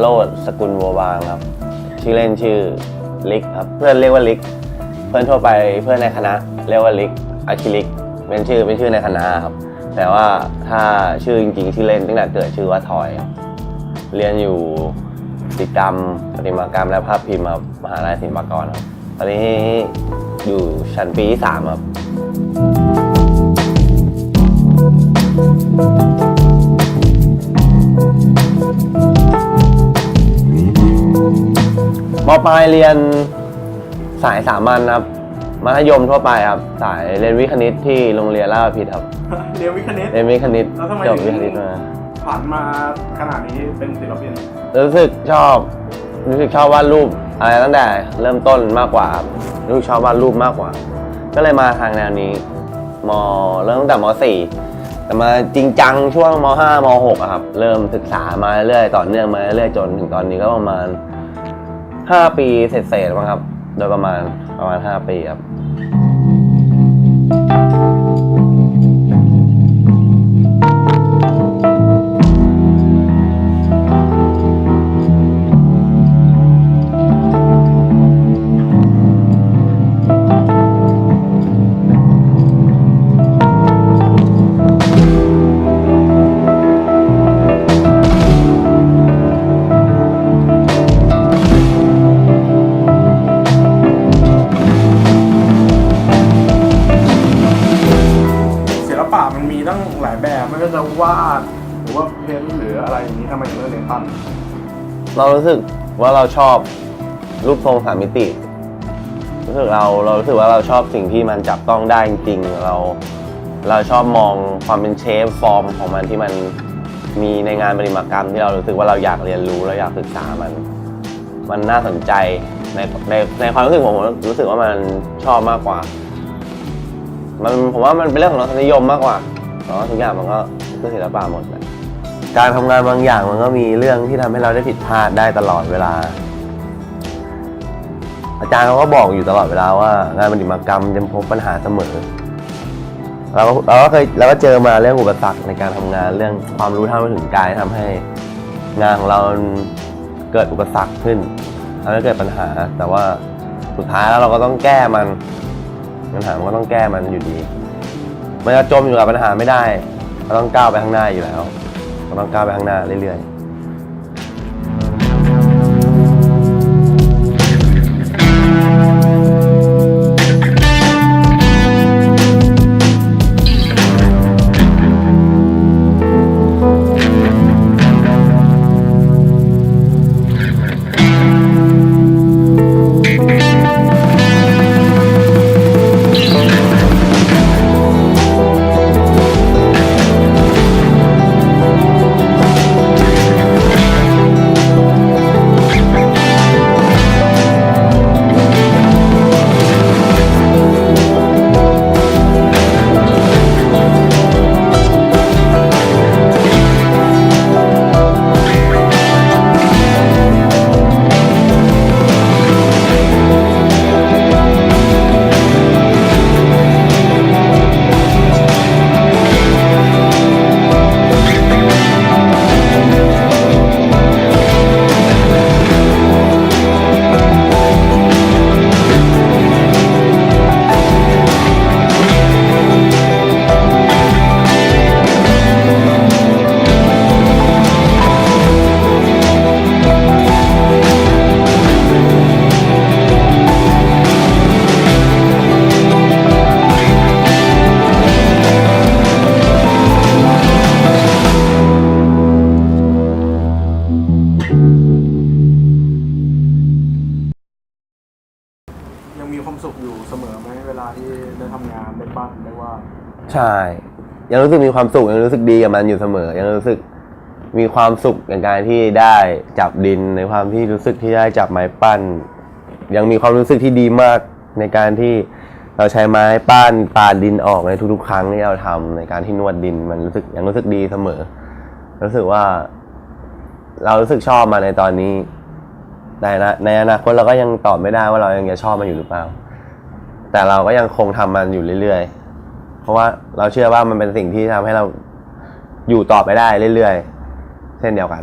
โลดสกุลบัวบางครับ ชื่อเล่นชื่อลิกครับเพื่อนเรียกว่าลิก เพื่อนทั่วไปเพื่อนในคณะ เรียกว่าลิกอาคิลิกเป็นชื่อเป็นชื่อในคณะครับ แต่ว่าถ้าชื่อจริงๆชื่อเล่นตั้งแต่เกิดชื่อว่าทอยครับเรียนอยู่ศิกรรมประติมากรรมและภาพพิมพ์ครับมหาลัยศิลปากรครับตอนนี้อยู่ชั้นปีที่สามครับ มปลายเรียนสายสามัญครับ มัธยมทั่วไปครับ สายเรียนวิทย์คณิตที่โรงเรียนราชพิษครับ เรียนวิทย์คณิต เรียนวิทย์คณิตแล้วทำไมจบถึวิทงย์คณิตมาผ่านมาขนาดนี้เป็นศิลปินรู้สึกชอบรู้สึกชอบวาดรูปอะไรตั้งแต่เริ่มต้นมากกว่าครับรู้สึกชอบวาดรูปมากกว่า ก็เลยมาทางแนวนี้มเริ่มตั้งแต่มสี่แต่มาจริงจังช่วงมห้ามหกอะครับ เริ่มศึกษามาเรื่อยๆต่อเนื่องมาเรื่อยๆจนถึงตอนนี้ก็ประมาณ ห้าปีเสร็จๆมั้งครับ โดยประมาณประมาณห้าปีครับ วาดหรือว่าเพ้นท์หรืออะไรอย่างนี้ทำไมถึงเลือกเรียนปั้นเรารู้สึกว่าเราชอบรูปทรงสามมิติ รู้สึกเราเรารู้สึกว่าเราชอบสิ่งที่มันจับต้องได้จริงๆเรา เราชอบมองความเป็นเชฟฟอร์มของมันที่มันมีในงานประติมากรรมที่เรารู้สึกว่าเราอยากเรียนรู้เราอยากศึกษามัน มันน่าสนใจในในในความรู้สึกผมผมรู้สึกว่ามันชอบมากกว่า มันผมว่ามันเป็นเรื่องของรสนิยมมากกว่าแต่ว่าทุกอย่างมันก็ คือศิลปะหมดแหละการทำงานบางอย่างมันก็มีเรื่องที่ทำให้เราได้ผิดพลาดได้ตลอดเวลา อาจารย์เขาก็บอกอยู่ตลอดเวลาว่า งานประติมากรรมจะพบปัญหาเสมอเราก็เราก็เคยเราก็เจอมาเรื่องอุปสรรคในการทำงานเรื่องความรู้เท่าไม่ถึงการที่ทำให้ งานของเราเกิดอุปสรรคขึ้นทำให้เกิดปัญหา แต่ว่าสุดท้ายแล้วเราก็ต้องแก้มันปัญหามันก็ต้องแก้มันอยู่ดี มันจะจมอยู่กับปัญหาไม่ได้ เราต้องก้าวไปข้างหน้าอยู่แล้วเราต้องก้าวไปข้างหน้าเรื่อยๆ ใช่ ยังรู้สึกมีความสุขยังรู้สึกดีกับมันอยู่เสมอ ยังรู้สึกมีความสุขในการที่ได้จับดินในความที่รู้สึกที่ได้จับไม้ปั้น ยังมีความรู้สึกที่ดีมากในการที่เราใช้ไม้ปั้นปาดดินออกในทุกๆ ครั้งที่เราทำในการที่นวดดินมันรู้สึกยังรู้สึกดีเสมอ รู้สึกว่า เรารู้สึกชอบมาในตอนนี้แต่ในในอนาคตเราก็ยังตอบไม่ได้ว่าเรายังจะชอบมันอยู่หรือเปล่า แต่เราก็ยังคงทำมันอยู่เรื่อยๆ เพราะว่าเราเชื่อว่ามันเป็นสิ่งที่ทำให้เราอยู่ต่อไปได้เรื่อยๆ เช่นเดียวกัน